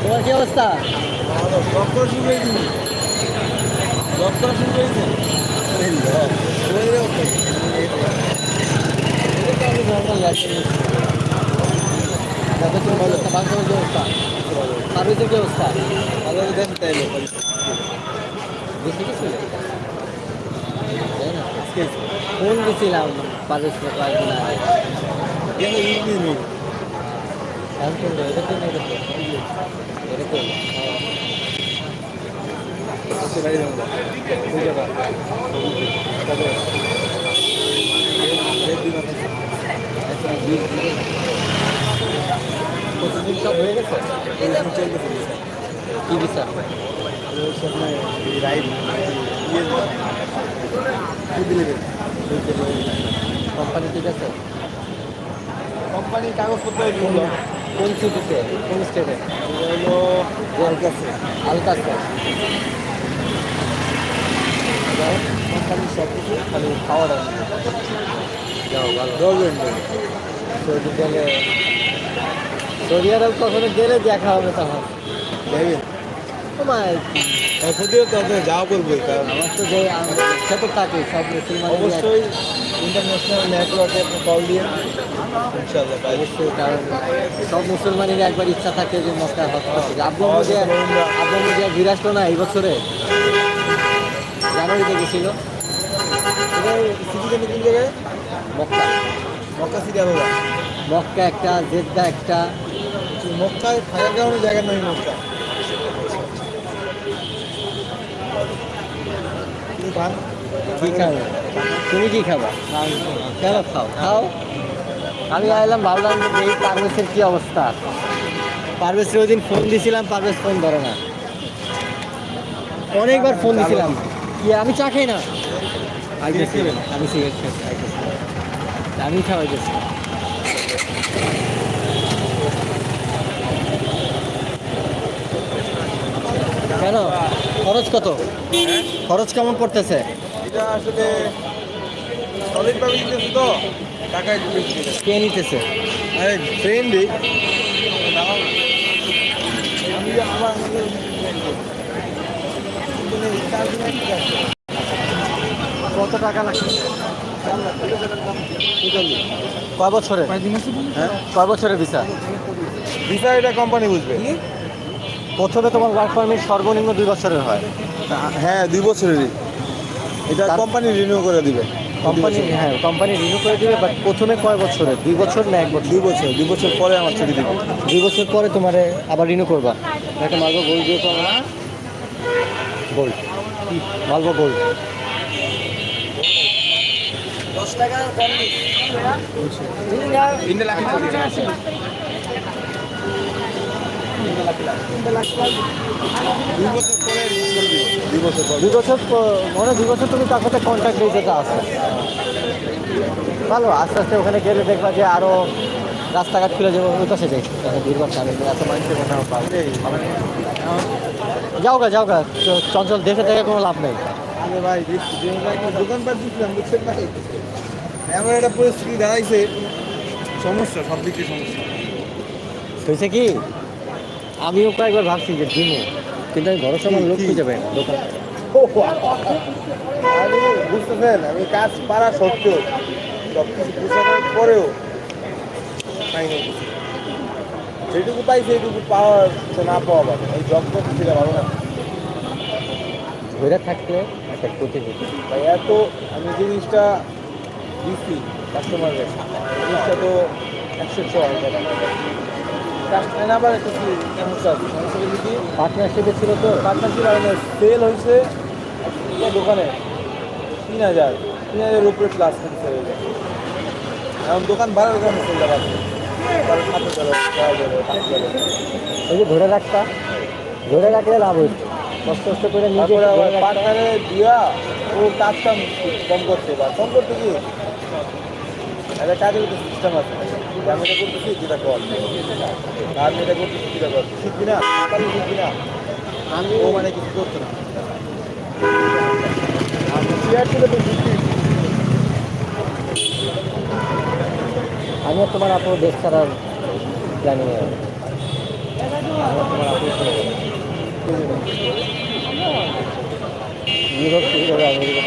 তোমার কি অবস্থা? ডক্টর শুরু হয়েছে ডক্টর শুরু হয়েছে বাংলাদেশের কি অবস্থা? সার্ভিসের কি অবস্থা ভালো দেন তাইলে দেখে কোন গেছিলাম পারভেজ কয়েকদিন আগে আচ্ছা সব হয়ে গেছে কি বিচার রাইড ইয়ে দিলে কোম্পানি ঠিক আছে? কোম্পানি কাগজপত্র কোন সিটিতে? কোন স্টেটে? হলো আলকাসে কোম্পানির সব কিছু? খালি ভালো। গভর্নমেন্ট সৌদি গেলে সৌদি আরব কখনো গেলে দেখা হবে তখন দেখবেন তোমার করবে কারণ আমার তো যে ইচ্ছা তো থাকে সব মুসলমান অবশ্যই ইন্টারন্যাশনাল নেটওয়ার্কে আপনি কল দিয়ে ইনশাআল্লাহ পাইলে অবশ্যই কারণ সব মুসলমানের একবার ইচ্ছা থাকে যে মক্কা হজ করতে। আব্বু আব্বু ঘুরে আসলো না এই বছরে? জানুয়ারিতে গেছিল। সিটিতে মক্কা। মক্কা সিটি মক্কা একটা জেদ্দা একটা। মক্কায় থাকার কারণে জায়গার নাম মক্কা। কি খান কি খাবে? তুমি কি খাবা? কেন খাও? খাও। আমি আইলাম ভাবলাম যে এই পারভেজের কি অবস্থা? পারভেজের ওই দিন ফোন দিয়েছিলাম পারভেজ ফোন ধরে না। অনেকবার ফোন দিয়েছিলাম কি, আমি চা খাই না? আমি সিগারেট আমি খাওয়াইতেছি। কেন? খরচ কত? খরচ কেমন পড়তেছে? এটা আসলে সলিড ভাবে দিতেছে তো টাকা একটু বেশি কে নিতেছে? আরে ফ্রেন্ডই আমি আমার কত টাকা লাগছে? কয় বছরে হ্যাঁ কয় বছরের ভিসা ভিসা এটা কোম্পানি বুঝবে। প্রথমে তোমার ওয়ার্ক পারমিট সর্বনিম্ন দুই বছরের হয়। হ্যাঁ দুই বছরেরই। এটা কোম্পানি রিনিউ করে দিবে। কোম্পানি হ্যাঁ কোম্পানি রিনিউ করে দিবে বাট প্রথমে কয় বছরের দুই বছর না এক বছর? দুই বছর দুই বছর পরে আমার ছুটি দিবে। দুই বছর পরে তোমার আবার রিনিউ করবা? একটা মালবো গোল্ড দিয়ে না? গোল্ড। মালবো গোল্ড। দশ টাকা দুই বছর পরে দুই বছর মানে দুই বছর তুমি তার সাথে কন্ট্যাক্ট যেটা আছে। ভালো আস্তে আস্তে ওখানে গেলে দেখবা যে আরও রাস্তাঘাট খুলে যাবে এত মানুষের কথা যাও গা যাও গা চঞ্চল দেখে দেখে কোনো লাভ নেই। আরে ভাই দেখছি যে দোকানপাট দিচ্ছিলাম বুঝছেন ভাই? এমন একটা পরিস্থিতি দাঁড়াইছে সমস্যা সব দিকে সমস্যা। হয়েছে কি? আমিও কয়েকবার ভাবছি যে দিমু। কিন্তু আমি ভরসা আমার লোক? খুঁজে পাই না দোকান। আমি বুঝতেছেন আমি কাজ পারা সত্ত্বেও সব কিছু বুঝানোর পরেও পাইনি যেটুকু পাই সেইটুকু পাওয়ার না পাওয়া পাবে এই জব করতে ছিল ভালো না। ধরে থাকলে একটা ক্ষতি হতো। তাই এত আমি জিনিসটা দিচ্ছি কাস্টমারকে জিনিসটা তো একশো হয় কাস্টমার আবার আছে সমস্যা হচ্ছে কি পার্টনারশিপে ছিল তো পার্টনারশিপ আইনে সেল হয়েছে দোকানে তিন হাজার তিন হাজারের উপরে প্লাস যায় এখন দোকান ভাড়ার কারণে সেলটা পাচ্ছে ওই যে ধরে রাখতা ধরে রাখলে লাভ হইতো কষ্ট কষ্ট করে নিজে। পার্টনারে দিয়া ও কাজটা কম করতে বা কম করতে কি একটা কাজের সিস্টেম আছে আমি এটা করতেছি যেটা কর। আমি এটা করতেছি যেটা কর। শিখবি না পারি শিখবি না আমি ও মানে কিছু করতো না। চেয়ার ছিল তো আমি আর তোমার আপনার দেশ ছাড়ার প্ল্যানিং আপনি ইউরোপ থেকে যাবে। America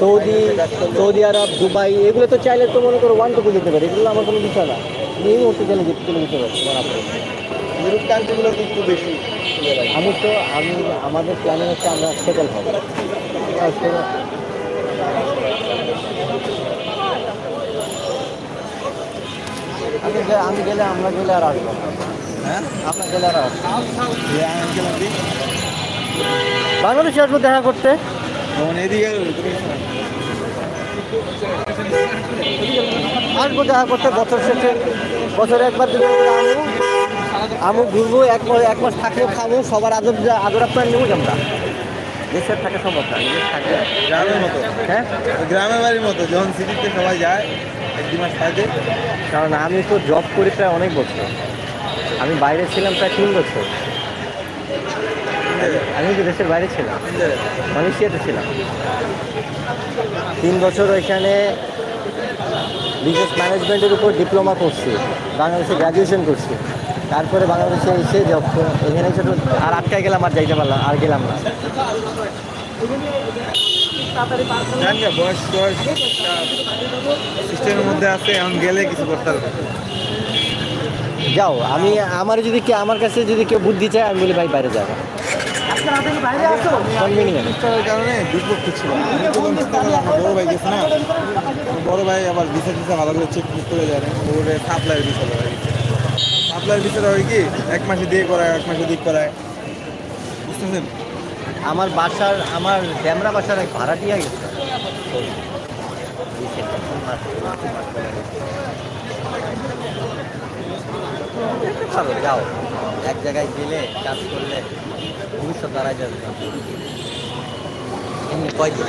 Saudi Saudi Arab Dubai এগুলো তো চাইলে তো মনে করো ওয়ান টুকু যেতে পারে। এগুলো আমার কোনো বিষয় না। এই মুহূর্তে যেতে চলে যেতে পারে। ইউরোপ কান্ট্রিগুলো একটু বেশি আমি তো আমি আমাদের প্ল্যানিং হচ্ছে আমরা সেটেল হব। আমি আমি গেলে আমরা গেলে আর আসব হ্যাঁ? আমরা গেলে আর আসব বাংলাদেশে আসব দেখা করতে। আসব দেখা করতে বছর শেষে। বছরে একবার যদি আমু আমু ঘুরবো এক মাস- এক মাস থাকব খাব। সবার আদর আদর আপনার নেব আমরা। দেশের থাকে না দেশ থাকলে গ্রামের মতো। হ্যাঁ? গ্রামের বাড়ির মতো। যখন সিটিতে সবাই যায় এক দু মাস থাকে। কারণ আমি তো জব করি প্রায় অনেক বছর। আমি বাইরে ছিলাম প্রায় তিন বছর। আমি তো দেশের বাইরে ছিলাম। মালয়েশিয়াতে ছিলাম। তিন বছর ওইখানে বিজনেস ম্যানেজমেন্টের উপর ডিপ্লোমা করছি বাংলাদেশে গ্র্যাজুয়েশন করছি। তারপরে বাংলাদেশে এসে জব এখানে এসে আর আটকায় গেলাম আর যাইতে পারলাম আর গেলাম না। বয়স বয়স সিস্টেমের মধ্যে আছে এখন গেলে কিছু করতে যাও আমি আমার যদি কে আমার কাছে যদি কেউ বুদ্ধি চায় আমি বলি ভাই বাইরে যাব কারণে বিপক্ষ ছিল বড় ভাই গেছে না আমার বড় ভাই আবার ভিসা টিসা ভালো করে চেক করে যায় ওরে সাপ্লাইয়ের ভিসা দেওয়া সাপ্লাইয়ের ভিসাটা হয় কি? এক মাসে দিয়ে করায় এক মাসে দিক করায়। বুঝতেছেন? আমার বাসার আমার ড্যামরা বাসার এক ভাড়াটিয়া গেছে। পারো যাও এক জায়গায় গেলে কাজ করলে ভবিষ্যৎ দাঁড়ায় যাবে। এমনি কয়দিন?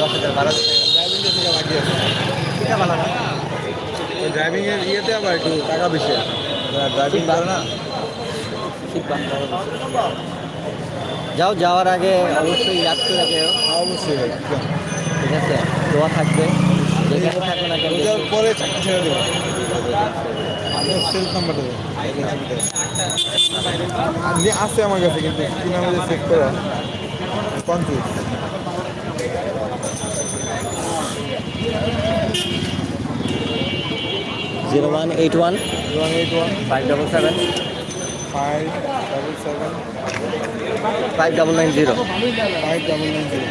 দশ হাজার বারো হাজার ভালো না? ড্রাইভিংয়ের ইয়েতে আবার একটু টাকা বেশি ড্রাইভিং করে না যাও যাওয়ার আগে অবশ্যই ইয়াদ করে যেও। অবশ্যই ভাই ঠিক আছে? দোয়া থাকবে। যেখানে থাকো না পরে ছেড়ে দেবো। আপনার সেলফ নাম্বার দেবো। আছে আমার কাছে কিন্তু কি নামে যে চেক করা? Confuse zero one eight one. One eight one. Five double seven. Five double seven. Five double nine zero. Five double nine zero.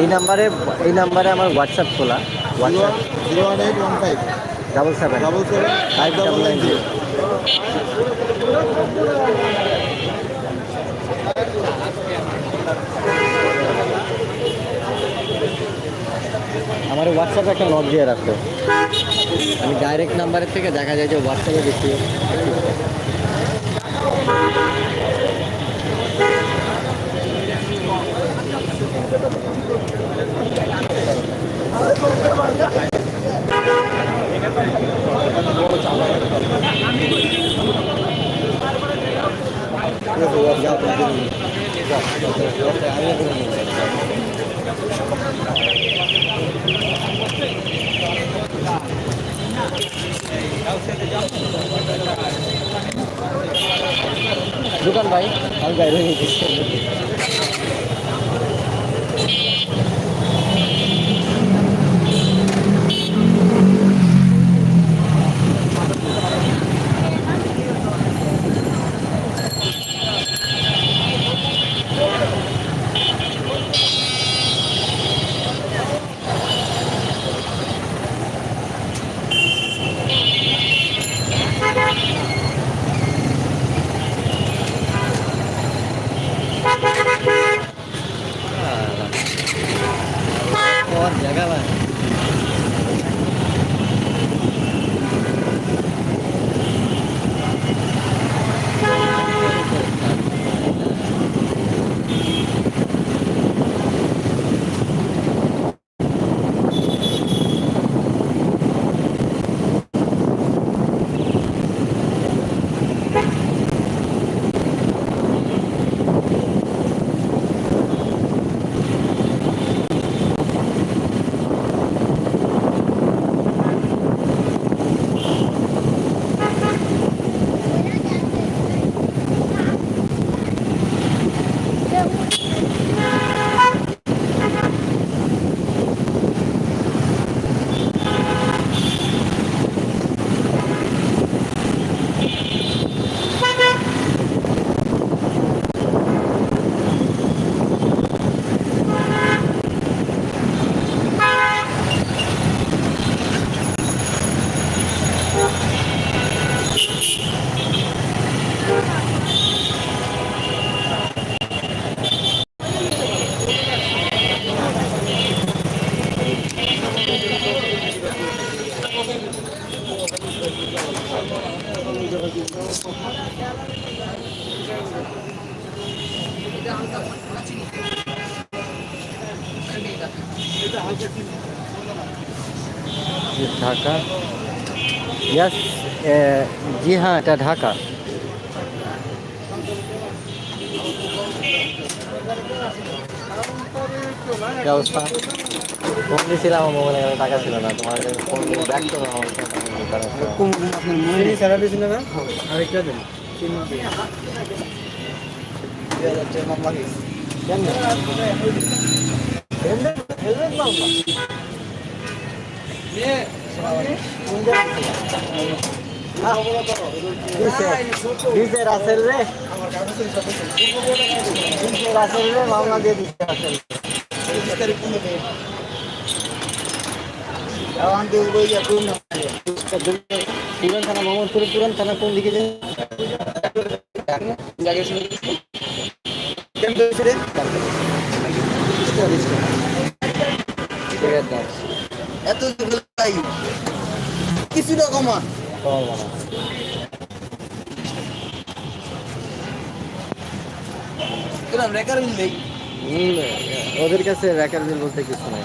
এই নাম্বারে এই নাম্বারে আমার হোয়াটসঅ্যাপ খোলা। One eight one five double seven double five double nine আমার হোয়াটসঅ্যাপে একটা not দিয়ে রাখতো আমি ডাইরেক্ট নাম্বারের থেকে দেখা যায় যে হোয়াটসঅ্যাপে বেশি দোকান ভাই আমি বাইরে ঢাকা ইয়াস জি হ্যাঁ এটা ঢাকা অবস্থা ফোন দিয়েছিলাম মোবাইলে টাকা ছিল না তোমার ফোন ব্যাক করো আরেকটা দেন রাসেল রে রাসেল রে মামলা দিয়ে দিচ্ছে রাসেল এখন কোন পুরান থানা মোহাম্মদপুর পুরান থানা কোন দিকে যে এত কিছু ওদের কাছে রেকার বিল বলতে কিছু নাই।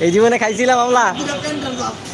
এই জীবনে খাইছিলাম দাম